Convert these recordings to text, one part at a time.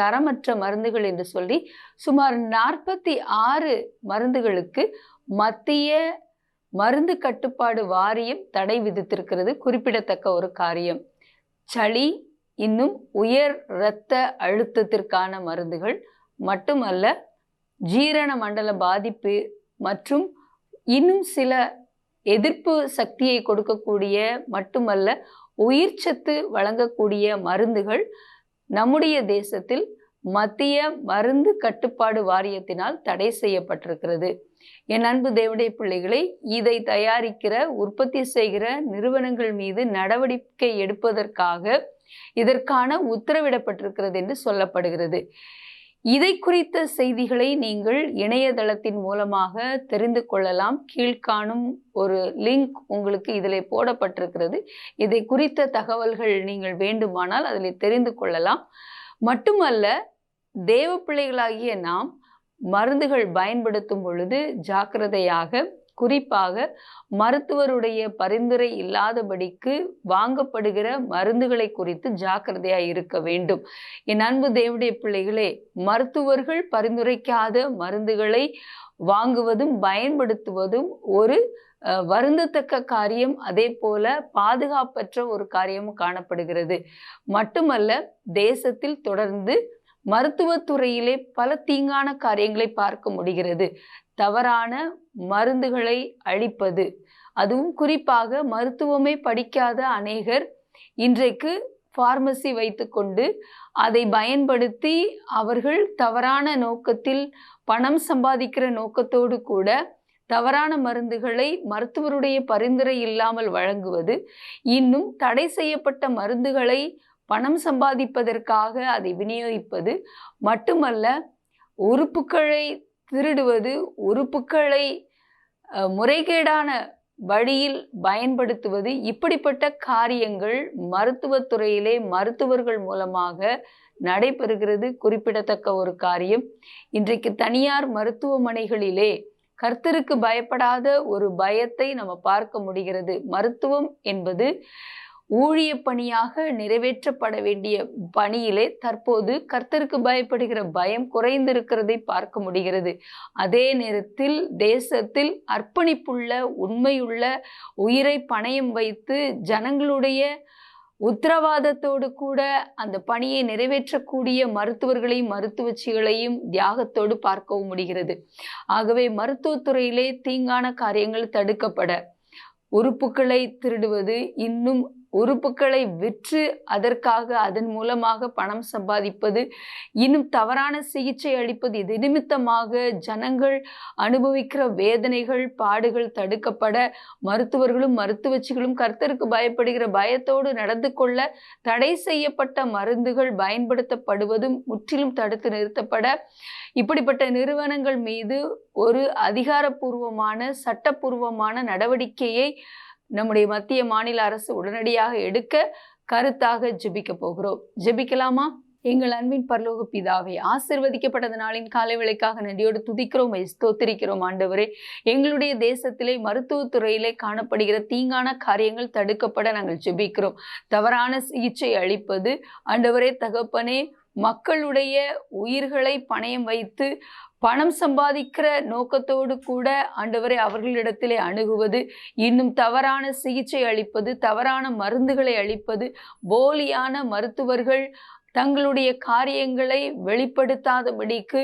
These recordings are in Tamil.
தரமற்ற மருந்துகள் என்று சொல்லி சுமார் நாற்பத்தி ஆறு மருந்துகளுக்கு மத்திய மருந்து கட்டுப்பாடு வாரியம் தடை விதித்திருக்கிறது. குறிப்பிடத்தக்க ஒரு காரியம். சளி இன்னும் உயர் இரத்த அழுத்தத்திற்கான மருந்துகள் மட்டுமல்ல ஜீரண மண்டல பாதிப்பு மற்றும் இன்னும் சில எதிர்ப்பு சக்தியை கொடுக்கக்கூடிய மட்டுமல்ல உயிர்ச்சத்து வழங்கக்கூடிய மருந்துகள் நம்முடைய தேசத்தில் மத்திய மருந்து கட்டுப்பாடு வாரியத்தினால் தடை செய்யப்பட்டிருக்கிறது. என் அன்பு தேவடைய பிள்ளைகளை இதை தயாரிக்கிற உற்பத்தி செய்கிற நிறுவனங்கள் மீது நடவடிக்கை எடுப்பதற்காக இதற்கான உத்தரவிடப்பட்டிருக்கிறது என்று சொல்லப்படுகிறது. இதை குறித்த செய்திகளை நீங்கள் இணையதளத்தின் மூலமாக தெரிந்து கொள்ளலாம். கீழ்காணும் ஒரு லிங்க் உங்களுக்கு இதில் போடப்பட்டிருக்கிறது. இதை குறித்த தகவல்கள் நீங்கள் வேண்டுமானால் அதில் தெரிந்து கொள்ளலாம். மட்டுமல்ல தேவ பிள்ளைகளாகிய நாம் மருந்துகள் பயன்படுத்தும் பொழுது ஜாக்கிரதையாக குறிப்பாக மருத்துவருடைய பரிந்துரை இல்லாதபடிக்கு வாங்கப்படுகிற மருந்துகளை குறித்து ஜாக்கிரதையாக இருக்க வேண்டும். என் அன்பு தேவடைய பிள்ளைகளே மருத்துவர்கள் பரிந்துரைக்காத மருந்துகளை வாங்குவதும் பயன்படுத்துவதும் ஒரு வருந்தத்தக்க காரியம். அதே போல பாதுகாப்பற்ற ஒரு காரியமும் காணப்படுகிறது. மட்டுமல்ல தேசத்தில் தொடர்ந்து மருத்துவத்துறையிலே பல தீங்கான காரியங்களை பார்க்க முடிகிறது. தவறான மருந்துகளை அளிப்பது. அதுவும் குறிப்பாக மருத்துவமே படிக்காத அநேகர் இன்றைக்கு ஃபார்மசி வைத்துக்கொண்டு அதை பயன்படுத்தி அவர்கள் தவறான நோக்கத்தில் பணம் சம்பாதிக்கிற நோக்கத்தோடு கூட தவறான மருந்துகளை மருத்துவருடைய பரிந்துரை இல்லாமல் வழங்குவது இன்னும் தடை செய்யப்பட்ட மருந்துகளை பணம் சம்பாதிப்பதற்காக அதை விநியோகிப்பது மட்டுமல்ல உறுப்புக்களை திருடுவது உறுப்புக்களை முறைகேடான வழியில் பயன்படுத்துவது இப்படிப்பட்ட காரியங்கள் மருத்துவத்துறையிலே மருத்துவர்கள் மூலமாக நடைபெறுகிறது. குறிப்பிடத்தக்க ஒரு காரியம். இன்றைக்கு தனியார் மருத்துவமனைகளிலே கர்த்தருக்கு பயப்படாத ஒரு பயத்தை நம்ம பார்க்க முடிகிறது. மருத்துவம் என்பது ஊழிய பணியாக நிறைவேற்றப்பட வேண்டிய பணியிலே தற்போது கர்த்தருக்கு பயப்படுகிற பயம் குறைந்திருக்கிறதை பார்க்க முடிகிறது. அதே நேரத்தில் தேசத்தில் அர்ப்பணிப்புள்ள உண்மையுள்ள உயிரை பணயம் வைத்து ஜனங்களுடைய உத்தரவாதத்தோடு கூட அந்த பணியை நிறைவேற்றக்கூடிய மருத்துவர்களையும் மருத்துவச்சிகளையும் தியாகத்தோடு பார்க்கவும் முடிகிறது. ஆகவே மருத்துவத்துறையிலே தீங்கான காரியங்கள் தடுக்கப்பட உறுப்புக்களை திருடுவது இன்னும் உறுப்புக்களை விற்று அதற்காக அதன் மூலமாக பணம் சம்பாதிப்பது இன்னும் தவறான சிகிச்சை அளிப்பது இது நிமித்தமாக ஜனங்கள் அனுபவிக்கிற வேதனைகள் பாடுகள் தடுக்கப்பட மருத்துவர்களும் மருத்துவச்சிகளும் கர்த்தருக்கு பயப்படுகிற பயத்தோடு நடந்து கொள்ள தடை செய்யப்பட்ட மருந்துகள் பயன்படுத்தப்படுவதும் முற்றிலும் தடுத்து நிறுத்தப்பட இப்படிப்பட்ட நிறுவனங்கள் மீது ஒரு அதிகாரப்பூர்வமான சட்டப்பூர்வமான நடவடிக்கையை நம்முடைய மத்திய மாநில அரசு உடனடியாக எடுக்க கருத்தாக ஜெபிக்க போகிறோம். ஜெபிக்கலாமா? எங்கள் அன்பின் பரலோக பிதாவை ஆசிர்வதிக்கப்பட்டது நாளின் காலை விலைக்காக நன்றியோடு துதிக்கிறோம் ஸ்தோத்திரிக்கிறோம் ஆண்டவரே. எங்களுடைய தேசத்திலே மருத்துவத்துறையிலே காணப்படுகிற தீங்கான காரியங்கள் தடுக்கப்பட நாங்கள் ஜெபிக்கிறோம். தவறான சிகிச்சை அளிப்பது ஆண்டவரே தகப்பனே மக்களுடைய உயிர்களை பணயம் வைத்து பணம் சம்பாதிக்கிற நோக்கத்தோடு கூட ஆண்டவரை அவர்களிடத்திலே அணுகுவது இன்னும் தவறான சிகிச்சை அளிப்பது தவறான மருந்துகளை அளிப்பது போலியான மருத்துவர்கள் தங்களுடைய காரியங்களை வெளிப்படுத்தாதபடிக்கு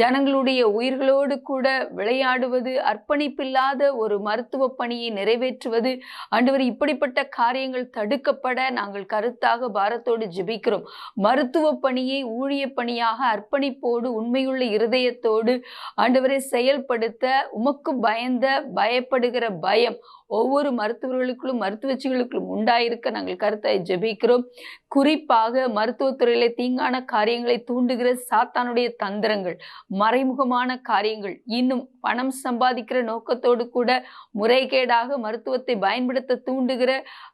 ஜனங்களுடைய உயிர்களோடு கூட விளையாடுவது அர்ப்பணிப்பில்லாத ஒரு மருத்துவ பணியை நிறைவேற்றுவது ஆண்டவர் இப்படிப்பட்ட காரியங்கள் தடுக்கப்பட நாங்கள் கருத்தாக பாரத்தோடு ஜெபிக்கிறோம். மருத்துவ பணியை ஊழிய பணியாக அர்ப்பணிப்போடு உண்மையுள்ள இருதயத்தோடு ஆண்டவரை செயல்படுத்த உமக்கு பயந்த பயப்படுகிற பயம் ஒவ்வொரு மருத்துவர்களுக்குள்ளும் மருத்துவச்சிகளுக்குள்ளும் உண்டாயிருக்க நாங்கள் கருத்தை ஜெபிக்கிறோம். குறிப்பாக மருத்துவத்துறையில் தீங்கான காரியங்களை தூண்டுகிற சாத்தானுடைய தந்திரங்கள் மறைமுகமான காரியங்கள். இன்னும் பணம் சம்பாதிக்கிற நோக்கத்தோடு கூட முறைகேடாக மருத்துவத்தை பயன்படுத்த தூண்டுகிற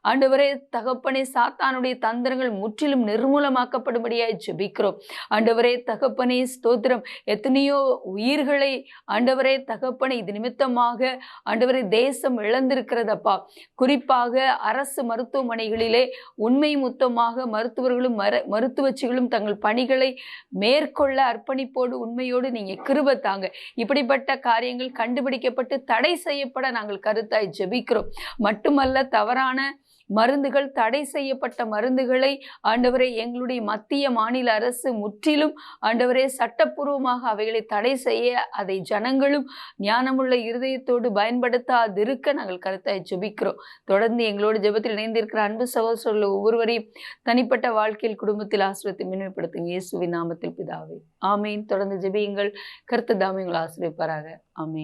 ஆண்டவரே தகப்பனே சாத்தானுடைய தந்திரங்கள் முற்றிலும் நிர்மூலமாக்கப்படும்படியாய் ஜெபிக்கிறோம். ஆண்டவரே தகப்பனே ஸ்தோத்திரம். எத்தனையோ உயிர்களை ஆண்டவரே தகப்பனை இது நிமித்தமாக ஆண்டவரே தேசம் இழந்திருக்கிறதப்பா. குறிப்பாக அரசு மருத்துவமனைகளிலே உண்மை முத்தமாக மருத்துவர்களும் மருத்துவச்சிகளும் தங்கள் பணிகளை மேற்கொள்ள அர்ப்பணிப்போடு உண்மையோடு நீங்க கிருபை தாங்க. இப்படிப்பட்ட காரியங்கள் கண்டுபிடிக்கப்பட்டு தடை செய்யப்பட நாங்கள் கருத்தாய் ஜெபிக்கிறோம். மட்டுமல்ல தவறான மருந்துகள் தடை செய்யப்பட்ட மருந்துகளை ஆண்டவரே எங்களுடைய மத்திய மாநில அரசு முற்றிலும் ஆண்டவரே சட்டப்பூர்வமாக அவைகளை தடை செய்ய அதை ஜனங்களும் ஞானமுள்ள இருதயத்தோடு பயன்படுத்தாதிருக்க நாங்கள் கருத்தாய் ஜெபிக்கிறோம். தொடர்ந்து எங்களோட ஜெபத்தில் இணைந்திருக்கிற அன்பு சகோதரர்கள் ஒவ்வொருவரையும் தனிப்பட்ட வாழ்க்கையில் குடும்பத்தில் ஆசிரியத்தை மேன்மைப்படுத்துங்க இயேசுவின் நாமத்தில் பிதாவே. ஆமீன். தொடர்ந்து ஜெபியுங்கள். கருத்து தாமியங்கள் ஆசிரியப்பாராக ஆமீன்.